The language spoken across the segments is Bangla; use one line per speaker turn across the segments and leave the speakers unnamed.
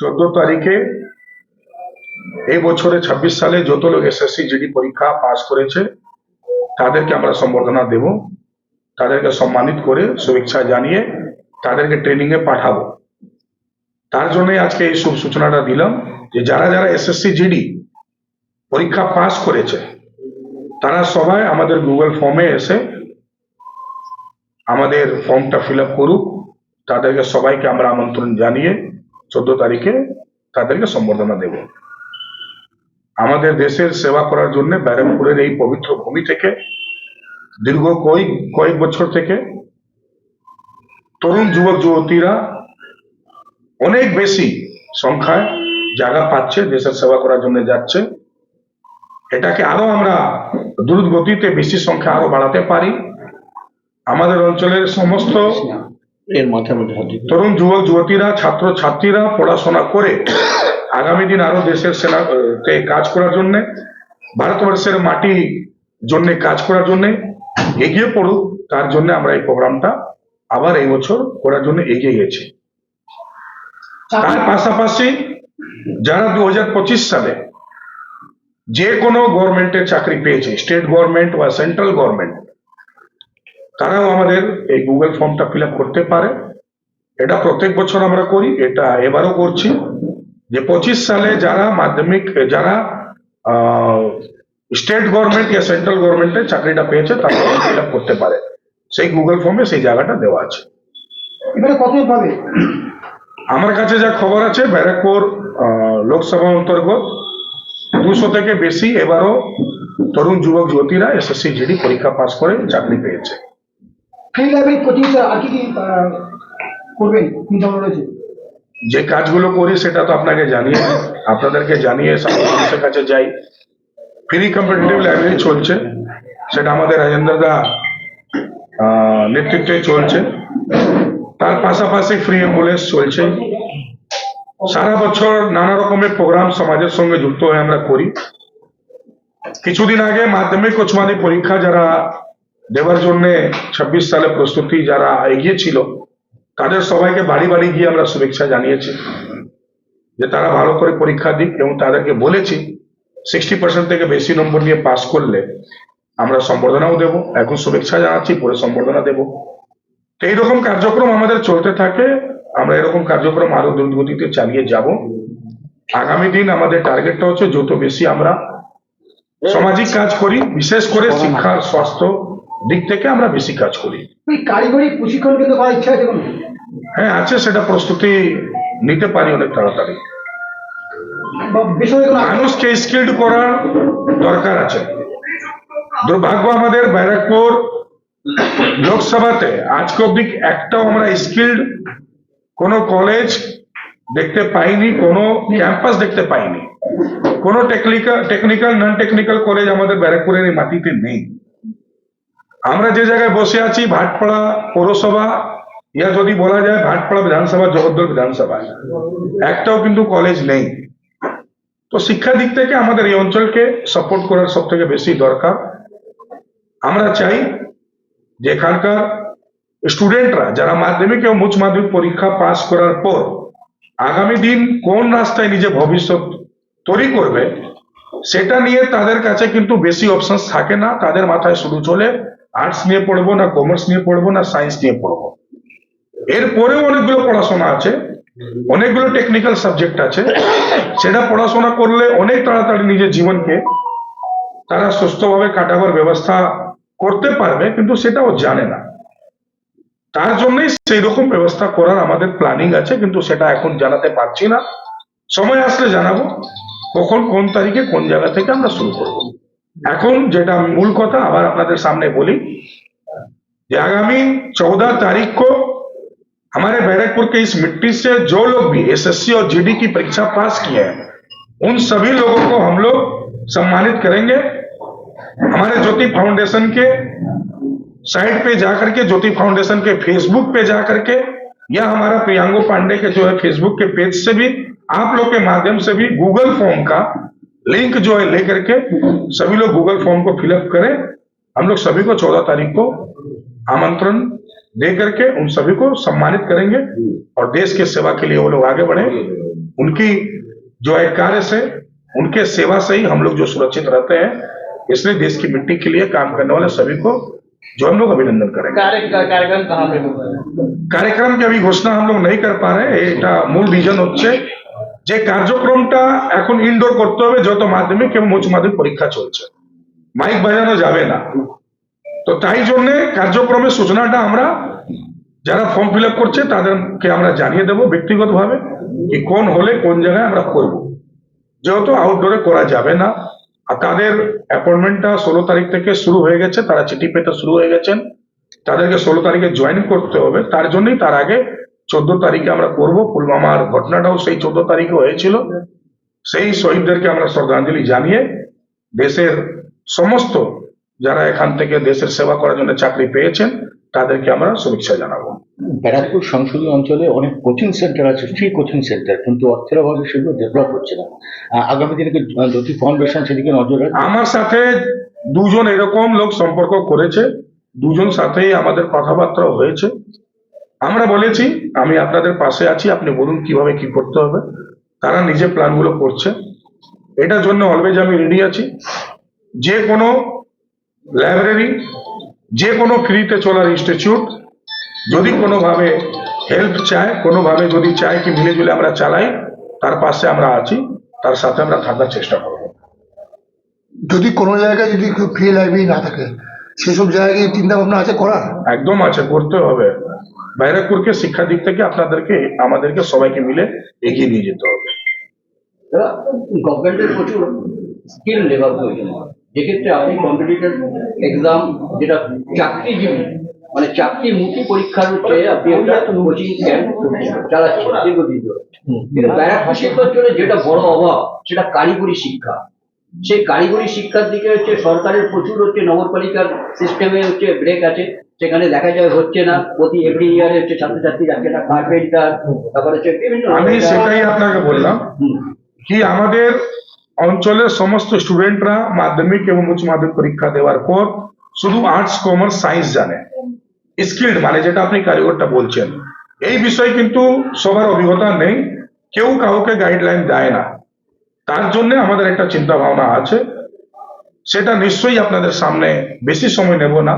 চোদ্দ তারিখে এই বছরে ছাব্বিশ সালে যত লোক এসএসসি, জিডি পরীক্ষা পাস করেছে, তাদেরকে আমরা সম্বর্ধনা দেব। তাদেরকে সম্মানিত করে শুভেচ্ছা জানিয়ে তাদেরকে ট্রেনিং এ পাঠাবো। তার জন্য আজকে এই শুভ সূচনাটা দিলাম যে যারা যারা এসএসসি, জিডি পরীক্ষা পাস করেছে, তারা সবাই আমাদের গুগল ফর্মে এসে আমাদের ফর্মটা ফিল আপ করুক। তাদেরকে সবাইকে আমরা আমন্ত্রণ জানিয়ে চোদ্দ তারিখে তাদেরকে সম্বর্ধনা দেব। আমাদের দেশের সেবা করার জন্য ব্যারাকপুরের এই পবিত্র ভূমি থেকে দীর্ঘ কয়েক কয়েক বছর থেকে তরুণ যুবক, যুবতীরা অনেক বেশি সংখ্যায় জায়গা পাচ্ছে, দেশের সেবা করার জন্য যাচ্ছে। এটাকে আরও আমরা দ্রুত গতিতে বেশি সংখ্যা আরও বাড়াতে পারি। আমাদের অঞ্চলের সমস্ত
এর মাথার মধ্যে হাত দিতে
তরুণ যুবক যুবতীরা ছাত্র ছাত্রীরা পড়াশোনা করে আগামী দিন আরও দেশের সেনাতে কাজ করার জন্য ভারতবর্ষের মাটি জন্য কাজ করার জন্য এগিয়ে পড়ুক তার জন্য আমরা এই প্রোগ্রামটা আবার এই বছর করার জন্য এগিয়ে গেছি। তার পাশাপাশি যারা দু হাজার পঁচিশ সালে যে কোনো গভর্নমেন্টের চাকরি পেয়েছে স্টেট গভর্নমেন্ট বা সেন্ট্রাল গভর্নমেন্ট তারাও আমাদের এই গুগল ফর্মটা ফিল করতে পারে। এটা প্রত্যেক বছর আমরা করি এটা এবারও করছি। যে পঁচিশ সালে যারা মাধ্যমিক যারা স্টেট গভর্নমেন্ট বা সেন্ট্রাল গভর্নমেন্টে চাকরিটা পেয়েছে তারা ফিল করতে পারে। সেই গুগল ফর্মে সেই জায়গাটা দেওয়া আছে।
এবারে কত পাবে?
আমার কাছে যা খবর আছে ব্যারাকপুর আহ, লোকসভা অন্তর্গত দুশো থেকে বেশি এবারও তরুণ যুবক যুবতীরা এসএসসি জিডি পরীক্ষা পাস করে চাকরি পেয়েছে।
ফ্রি লাইব্রেরি কোচিং আর কি কি করবেন? চিন্তা রয়েছে?
যে কাজগুলো করি সেটা তো আপনাকে জানিয়ে আপনাদেরকে জানিয়ে সাধারণ মানুষের কাছে যাই। ফ্রি কম্পিটিটিভ লাইব্রেরি চলছে। সেটা আমাদের রাজেন্দ্র দা নেতৃত্বে চলছে। তার পাশাপাশি ফ্রি অ্যাম্বুলেন্স চলছে। সারা বছর নানা রকমের প্রোগ্রাম সমাজের সঙ্গে যুক্ত হয়ে আমরা করি। কিছুদিন আগে মাধ্যমিক উচ্চ মাধ্যমিক পরীক্ষা যারা দেওয়ার জন্য ছাব্বিশ সালে প্রস্তুতি যারা এগিয়ে ছিল তাদের সবাইকে বাড়ি বাড়ি গিয়ে আমরা শুভেচ্ছা জানিয়েছি যে তারা ভালো করে পরীক্ষা দিক এবং তাদেরকে বলেছি সিক্সটি পার্সেন্ট থেকে বেশি নম্বর নিয়ে পাস করলে আমরা সম্বর্ধনাও দেব। এখন শুভেচ্ছা জানাচ্ছি পরে সম্বর্ধনা দেব। তো এইরকম কার্যক্রম আমাদের চলতে থাকে। আমরা এরকম কার্যক্রম আরও দ্রুতগতিতে চালিয়ে যাব। আগামী দিন আমাদের টার্গেটটা হচ্ছে যত বেশি আমরা সামাজিক কাজ করি বিশেষ করে শিক্ষা স্বাস্থ্য দিক থেকে আমরা বেশি কাজ করি।
ওই কারিগরি প্রশিক্ষণ কিন্তু করার ইচ্ছা আছে
হ্যাঁ আছে সেটা প্রস্তুতি নিতে পারি অনেক তাড়াতাড়ি। মানুষকে স্কিল্ড করার দরকার আছে। দুর্ভাগ্য আমাদের ব্যারাকপুর লোকসভাতে আজকে অব্দি একটাও আমরা স্কিল্ড কোনো কলেজ দেখতে পাইনি কোনো ক্যাম্পাস দেখতে পাইনি। কোনো technical technical non technical college আমাদের ব্যারাকপুরের এই মাটিতে নেই। আমরা যে জায়গায় বসে আছি, ভাটপাড়া পৌরসভা ইয়া যদি বলা যায় ভাটপাড়া বিধানসভা, জগদ্দল বিধানসভা। একটাও কিন্তু কলেজ নেই। তো শিক্ষা দিক থেকে আমাদের এই অঞ্চলকে সাপোর্ট করার সব থেকে বেশি দরকার। আমরা চাই যে এখানকার স্টুডেন্টরা যারা মাধ্যমিক এবং উচ্চ মাধ্যমিক পরীক্ষা পাস করার পর আগামী দিন কোন রাস্তায় নিজে ভবিষ্যৎ তৈরি করবে, সেটা নিয়ে তাদের কাছে কিন্তু বেশি অপশন থাকে না। তাদের মাথায় শুধু চলে। আর্টস নিয়ে পড়ব না কমার্স নিয়ে পড়ব না সায়েন্স নিয়ে পড়ব। এরপরেও অনেকগুলো পড়াশোনা আছে, অনেকগুলো টেকনিক্যাল সাবজেক্ট আছে। সেটা পড়াশোনা করলে অনেক তাড়াতাড়ি নিজের জীবনকে তারা সুস্থভাবে কাটাবার ব্যবস্থা করতে পারবে, কিন্তু সেটাও জানে না। তার জন্যই সেই রকম ব্যবস্থা করার আমাদের প্ল্যানিং আছে, কিন্তু সেটা এখন জানাতে পারছি না। সময় আসলে জানাব, কখন কোন তারিখে কোন জায়গা থেকে আমরা শুরু করব। এখন যেটা মূল কথা আবার আপনাদের সামনে বলি कि आगामी चौदह तारीख को हमारे बैरकपुर के इस मिट्टी से जो लोग भी एसएससी और जीडी की परीक्षा पास किए हैं उन सभी लोगों को हम लोग सम्मानित करेंगे हमारे ज्योति फाउंडेशन के साइट पे जाकर के ज्योति फाउंडेशन के फेसबुक पे जाकर के या हमारा प्रियांगो पांडे के जो है फेसबुक के पेज से भी आप लोग के माध्यम से भी गूगल फॉर्म का लिंक जो है लेकर के सभी लोग गूगल फॉर्म को फिलअप करें। हम लोग सभी को चौदह तारीख को आमंत्रण दे करके उन सभी को सम्मानित करेंगे और देश के सेवा के लिए वो लोग आगे बढ़े। उनकी जो है कार्य से उनके सेवा से ही हम लोग जो सुरक्षित रहते हैं इसलिए देश की मिट्टी के लिए काम करने वाले सभी को जो हम लोग अभिनंदन करेंगे।
कार्यक्रम कहा
कार्यक्रम की अभी घोषणा हम लोग नहीं कर पा रहे मूल रीजन हो। যে কার্যক্রমটা এখন ইনডোর করতে হবে, যত মাধ্যমিক এবং উচ্চ মাধ্যমিক পরীক্ষা চলছে। মাইক বাজানো যাবে না। তো তাই জন্য কার্যক্রমের সূচনাটা আমরা, যারা ফর্ম ফিল আপ করছে, তাদেরকে আমরা জানিয়ে দেবো ব্যক্তিগতভাবে কি কোন হলে কোন জায়গায় আমরা করব। যেহেতু আউটডোরে করা যাবে না, আর তাদের অ্যাপয়েন্টমেন্টটা ষোলো তারিখ থেকে শুরু হয়ে গেছে, তারা চিঠি পেতে শুরু হয়ে গেছেন। তাদেরকে ষোলো তারিখে জয়েন করতে হবে, তার জন্যই তার আগে চোদ্দ তারিখে আমরা করব পুলওয়ামার ঘটনাটাও সেই চোদ্দ তারিখে হয়েছিল। সেই শহীদদেরকে আমরা শ্রদ্ধাঞ্জলি জানিয়ে দেশের সমস্ত যারা এখান থেকে দেশের সেবা করার জন্য চাকরি পেয়েছেন তাদেরকে আমরা শুভেচ্ছা জানাব।
ব্যারাকপুর সংসদীয় অঞ্চলে অনেক কোচিং সেন্টার আছে ফ্রি কোচিং সেন্টার কিন্তু অর্থের অভাবে সেগুলো ডেভেলপ হচ্ছে না। আগামী দিনে জ্যোতি ফাউন্ডেশন সেদিকে নজর রাখবে
আমার সাথে দুজন এরকম লোক সম্পর্ক করেছে দুজন সাথেই আমাদের কথাবার্তা হয়েছে। আমরা বলেছি আমি আপনাদের পাশে আছি আপনি বলুন কীভাবে কি করতে হবে তারা নিজে প্ল্যানগুলো করছে। এটার জন্য অলওয়েজ আমি রেডি আছি। যে কোনো লাইব্রেরি যে কোনো ফ্রিতে চলার ইনস্টিটিউট যদি কোনোভাবে হেল্প চায় কোনোভাবে যদি চায় কি মিলে জুলে আমরা চালাই তার পাশে আমরা আছি তার সাথে আমরা থাকার চেষ্টা করব।
যদি কোনো জায়গায় যদি ফ্রি লাইব্রেরি না থাকে সেসব জায়গায় চিন্তা ভাবনা আছে করার?
একদম আছে করতে হবে। বাইরাকপুরকে শিক্ষা দিক থেকে আপনাদেরকে, আমাদেরকে সবাইকে মিলে এগিয়ে নিয়ে যেতে হবে।
গভর্নমেন্টের প্রচুর স্কিল লেবার প্রয়োজন যেক্ষেত্রে আপনি কম্পিটিটিভ এক্সাম যেটা চাকরিজীবী মানে চাকরিমুখী পরীক্ষার হচ্ছে আপনি একটা কোচিং ক্যাম্প চালাচ্ছেন দীর্ঘদিন ধরে। কিন্তু শিক্ষার জন্য যেটা বড় অভাব, সেটা কারিগরি শিক্ষা। সেই কারিগরি শিক্ষার দিকে হচ্ছে সরকারের প্রচুর হচ্ছে নগরপালিকার সিস্টেমে হচ্ছে ব্রেক আছে। সেখানে দেখা যায় হচ্ছে না। প্রতি এভরি ইয়ারে হচ্ছে ছাত্রছাত্রী যাচ্ছে না কার্পেন্টার তারপরে হচ্ছে বিভিন্ন
আমি সেটাই আপনাকে বললাম কি আমাদের অঞ্চলের সমস্ত স্টুডেন্টরা মাধ্যমিক এবং উচ্চ মাধ্যমিক পরীক্ষা দেওয়ার পর শুধু আর্টস কমার্স সায়েন্স জানে। স্কিল্ড মানে যেটা আপনি কারিগরটা বলছেন। এই বিষয়ে কিন্তু সবার অভিজ্ঞতা নেই। কেউ কাউকে গাইডলাইন দেয় না। তার জন্য আমাদের একটা চিন্তা ভাবনা আছে। সেটা নিশ্চয়ই আপনাদের সামনে বেশি সময় নেব না।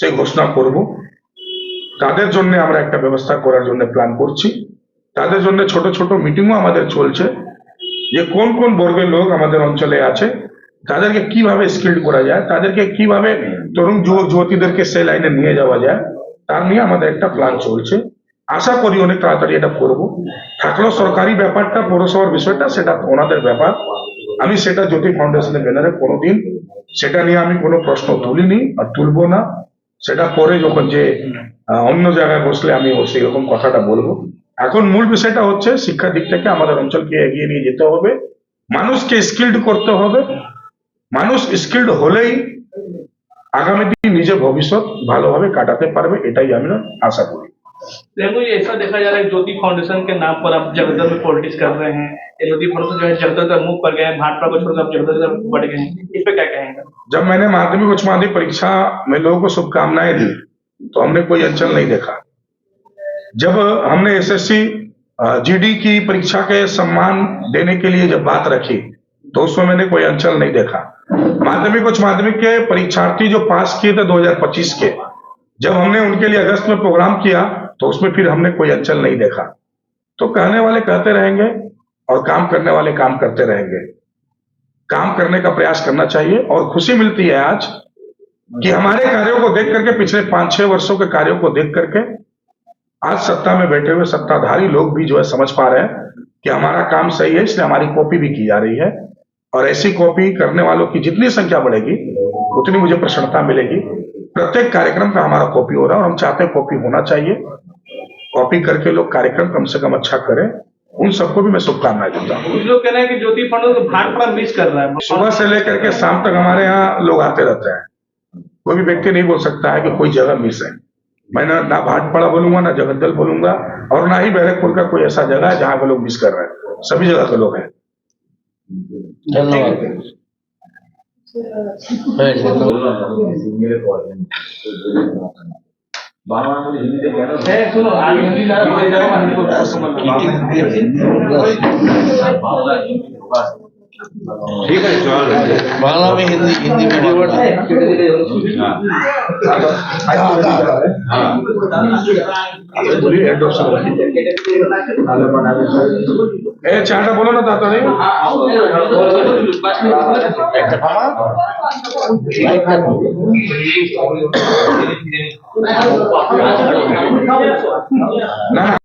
সেই ঘোষণা করব। তাদের জন্য আমরা একটা ব্যবস্থা করার জন্য প্ল্যান করছি। তাদের জন্য ছোট ছোট মিটিংও আমাদের চলছে। যে কোন কোন বর্গের লোক আমাদের অঞ্চলে আছে, তাদেরকে কীভাবে স্কিল্ড করা যায়, তাদেরকে কীভাবে তরুণ যুবক যুবতীদেরকে সেই লাইনে নিয়ে যাওয়া যায়, তার নিয়ে আমাদের একটা প্ল্যান চলছে। আশা করি অনেক তাড়াতাড়ি এটা করব। থাকলেও সরকারি ব্যাপারটা, পৌরসভার বিষয়টা, সেটা ওনাদের ব্যাপার। আমি সেটা জ্যোতি ফাউন্ডেশনের ব্যানারে কোনোদিন, সেটা নিয়ে আমি কোনো প্রশ্ন তুলিনি আর তুলবো না। সেটা পরে যখন যে অন্য জায়গায় বসলে আমি সেই রকম কথাটা বলব। এখন মূল বিষয়টা হচ্ছে শিক্ষার দিক থেকে আমাদের অঞ্চলকে এগিয়ে নিয়ে যেতে হবে। মানুষকে স্কিল্ড করতে হবে। মানুষ স্কিল্ড হলেই আগামী দিন নিজের ভবিষ্যৎ ভালোভাবে কাটাতে পারবে, এটাই আমি আশা করি।
देखो ये ऐसा देखा जा रहा है ज्योति फाउंडेशन के नाम पर आप जगदल में पॉलिटिक्स कर रहे हैं। ज्योति फाउंडेशन जो है जगदल का मुँह पर गए भाजपा को छोड़कर आप जगदल का बढ़ गए हैं। इस पे क्या कहेंगे?
जब मैंने माध्यमिक उच्च माध्यमिक परीक्षा में लोगों को शुभकामनाएँ दी तो हमने कोई अंचल नहीं देखा। जब हमने एसएससी जीडी की परीक्षा के सम्मान देने के लिए जब बात रखी तो उसमें मैंने कोई अंचल नहीं देखा। माध्यमिक उच्च माध्यमिक के परीक्षार्थी जो पास किए थे 2025 के, जब हमने उनके लिए अगस्त में प्रोग्राम किया तो उसमें फिर हमने कोई अंचल नहीं देखा। तो कहने वाले कहते रहेंगे और काम करने वाले काम करते रहेंगे। काम करने का प्रयास करना चाहिए और खुशी मिलती है आज कि हमारे कार्यों को देख करके पिछले पाँच छह वर्षों के कार्यों को देख करके आज सत्ता में बैठे हुए सत्ताधारी लोग भी जो है समझ पा रहे हैं कि हमारा काम सही है, इसलिए हमारी कॉपी भी की जा रही है। और ऐसी कॉपी करने वालों की जितनी संख्या बढ़ेगी, उतनी मुझे प्रसन्नता मिलेगी। प्रत्येक कार्यक्रम का हमारा कॉपी हो रहा है और हम चाहते हैं कॉपी होना चाहिए। कॉपी करके लोग कार्यक्रम कम से कम अच्छा करें उन सबको भी मैं शुभकामनाएँ देता हूँ।
कुछ लोग कह रहे हैं कि ज्योति फाउंडेशन को भाजपा मिस कर रहा है।
सुबह से लेकर के शाम तक हमारे यहाँ लोग आते रहते हैं। कोई भी व्यक्ति नहीं बोल सकता है कि कोई जगह मिस है। मैं ना ना भाटपाड़ा बोलूँगा ना जगद्दल बोलूँगा और ना ही बैरकपुर का कोई ऐसा जगह है जहाँ पे लोग मिस कर रहे हैं। सभी जगह के लोग हैं।
ধন্যবাদ হ্যাঁ, ধন্যবাদ
है सुनो आगे हिंदी ना बोले जाओ हिंदी को
ঠিক আছে চল
बांग्ला में हिंदी हिंदी वीडियो बना
এ চাটা বলো না তাড়াতাড়ি। না না